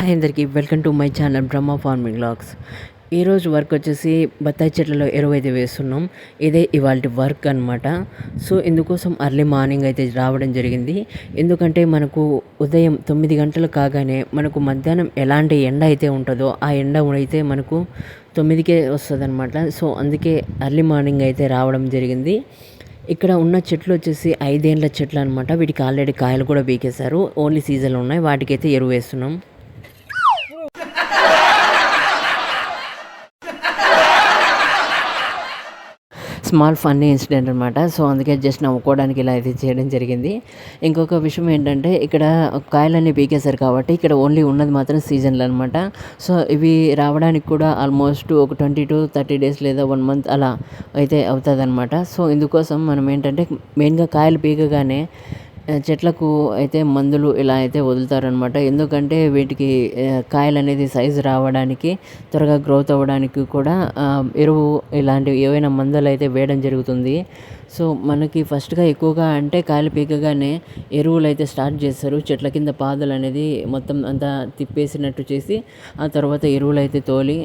Hi అందరికీ welcome to my channel Brahma farming logs ఈరోజు work వచ్చేసి బత్తాయి చెట్లలో ఎరువు అయితే వేస్తున్నాం. ఇదే ఇవాళ వర్క్ అనమాట సో ఇందుకోసం అర్లీ మార్నింగ్ అయితే రావడం జరిగింది. ఎందుకంటే మనకు ఉదయం తొమ్మిది గంటలు కాగానే మనకు మధ్యాహ్నం ఎలాంటి ఎండ అయితే ఉంటుందో ఆ ఎండ అయితే మనకు తొమ్మిదికే వస్తుంది అనమాట సో అందుకే అర్లీ మార్నింగ్ అయితే రావడం జరిగింది. ఇక్కడ ఉన్న చెట్లు వచ్చేసి ఐదేండ్ల చెట్లు అనమాట వీటికి ఆల్రెడీ కాయలు కూడా బీకేశారు ఓన్లీ సీజన్లో ఉన్నాయి. వాటికైతే ఎరువు వేస్తున్నాం. స్మాల్ ఫన్నీ ఇన్సిడెంట్ అనమాట సో అందుకే జస్ట్ నవ్వుకోవడానికి ఇలా అయితే చేయడం జరిగింది. ఇంకొక విషయం ఏంటంటే ఇక్కడ కాయలన్నీ పీకేశారు కాబట్టి ఇక్కడ ఓన్లీ ఉన్నది మాత్రం సీజన్లు అనమాట సో ఇవి రావడానికి కూడా ఆల్మోస్ట్ ఒక ట్వంటీ టు థర్టీ డేస్ లేదా వన్ మంత్ అలా అయితే అవుతుంది అనమాట సో ఇందుకోసం మనం ఏంటంటే మెయిన్గా కాయలు పీకగానే చెట్లకు అయితే మందులు ఇలా అయితే వదులుతారనమాట ఎందుకంటే వీటికి కాయలు అనేది సైజు రావడానికి త్వరగా గ్రోత్ అవ్వడానికి కూడా ఎరువు ఇలాంటివి ఏవైనా మందులు అయితే వేయడం జరుగుతుంది. సో మనకి ఫస్ట్గా ఎక్కువగా అంటే కాయలు పీకగానే ఎరువులు అయితే స్టార్ట్ చేస్తారు. చెట్ల కింద పాదులు అనేది మొత్తం అంతా తిప్పేసినట్టు చేసి ఆ తర్వాత ఎరువులు అయితే తోలి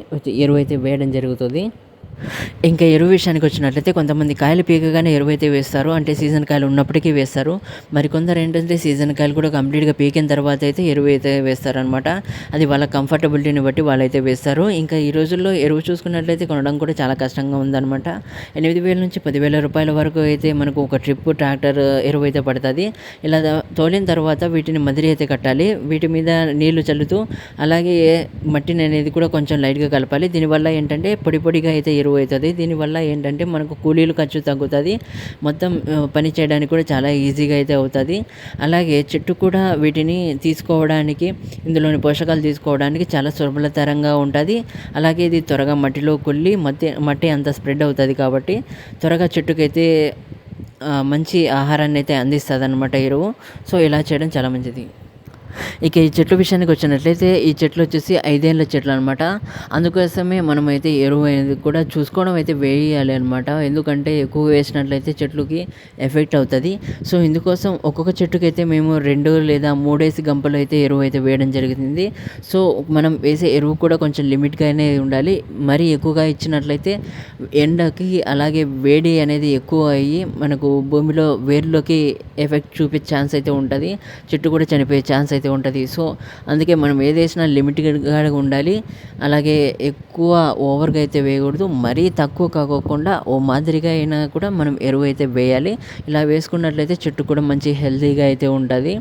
ఎరువు అయితే వేయడం జరుగుతుంది. ఇంకా ఎరువు విషయానికి వచ్చినట్లయితే కొంతమంది కాయలు పీకగానే ఎరువు అయితే వేస్తారు. అంటే సీజన్ కాయలు ఉన్నప్పటికీ వేస్తారు. మరికొందరు ఏంటంటే సీజన్ కాయలు కూడా కంప్లీట్గా పీకిన తర్వాత అయితే ఎరువు అయితే వేస్తారనమాట అది వాళ్ళ కంఫర్టబిలిటీని బట్టి వాళ్ళైతే వేస్తారు. ఇంకా ఈ రోజుల్లో ఎరువు చూసుకున్నట్లయితే కొనడం కూడా చాలా కష్టంగా ఉందన్నమాట. ఎనిమిది వేల నుంచి పదివేల రూపాయల వరకు అయితే మనకు ఒక ట్రిప్ ట్రాక్టర్ ఎరువు అయితే పడుతుంది. ఇలా తోలిన తర్వాత వీటిని మదిరి అయితే కట్టాలి. వీటి మీద నీళ్ళు చల్లుతూ అలాగే మట్టిని అనేది కూడా కొంచెం లైట్గా కలపాలి. దీనివల్ల ఏంటంటే పొడి పొడిగా అయితే ఎరువు అవుతుంది. దీనివల్ల ఏంటంటే మనకు కూలీలు ఖర్చు తగ్గుతుంది. మొత్తం పని చేయడానికి కూడా చాలా ఈజీగా అయితే అవుతుంది. అలాగే చెట్టు కూడా వీటిని తీసుకోవడానికి ఇందులోని పోషకాలు తీసుకోవడానికి చాలా సులభతరంగా ఉంటుంది. అలాగే ఇది త్వరగా మట్టిలో కొల్లి మట్టి మట్టి అంత స్ప్రెడ్ అవుతుంది కాబట్టి త్వరగా చెట్టుకైతే మంచి ఆహారాన్ని అయితే అందిస్తుంది అనమాట ఎరువు. సో ఇలా చేయడం చాలా మంచిది. ఇక ఈ చెట్ల విషయానికి వచ్చినట్లయితే ఈ చెట్లు వచ్చేసి ఐదేళ్ళ చెట్లు అనమాట అందుకోసమే మనమైతే ఎరువు అనేది కూడా చూసుకోవడం అయితే వేయాలి అనమాట ఎందుకంటే ఎక్కువ వేసినట్లయితే చెట్లుకి ఎఫెక్ట్ అవుతుంది. సో ఇందుకోసం ఒక్కొక్క చెట్టుకి అయితే మేము రెండు లేదా మూడేసి గంపలు అయితే ఎరువు అయితే వేయడం జరుగుతుంది సో మనం వేసే ఎరువు కూడా కొంచెం లిమిట్గానే ఉండాలి. మరీ ఎక్కువగా ఇచ్చినట్లయితే ఎండకి అలాగే వేడి అనేది ఎక్కువ అయ్యి మనకు భూమిలో వేర్లోకి ఎఫెక్ట్ చూపే ఛాన్స్ అయితే ఉంటుంది. చెట్టు కూడా చనిపోయే ఛాన్స్ అయితే అయితే ఉంటుంది. సో అందుకే మనం ఏది వేసినా లిమిట్గా ఉండాలి. అలాగే ఎక్కువ ఓవర్గా అయితే వేయకూడదు. మరీ తక్కువ కాకోకుండా ఓ మాదిరిగా అయినా కూడా మనం ఎరువు అయితే వేయాలి. ఇలా వేసుకున్నట్లయితే చెట్టు కూడా మంచి హెల్తీగా అయితే ఉంటుంది.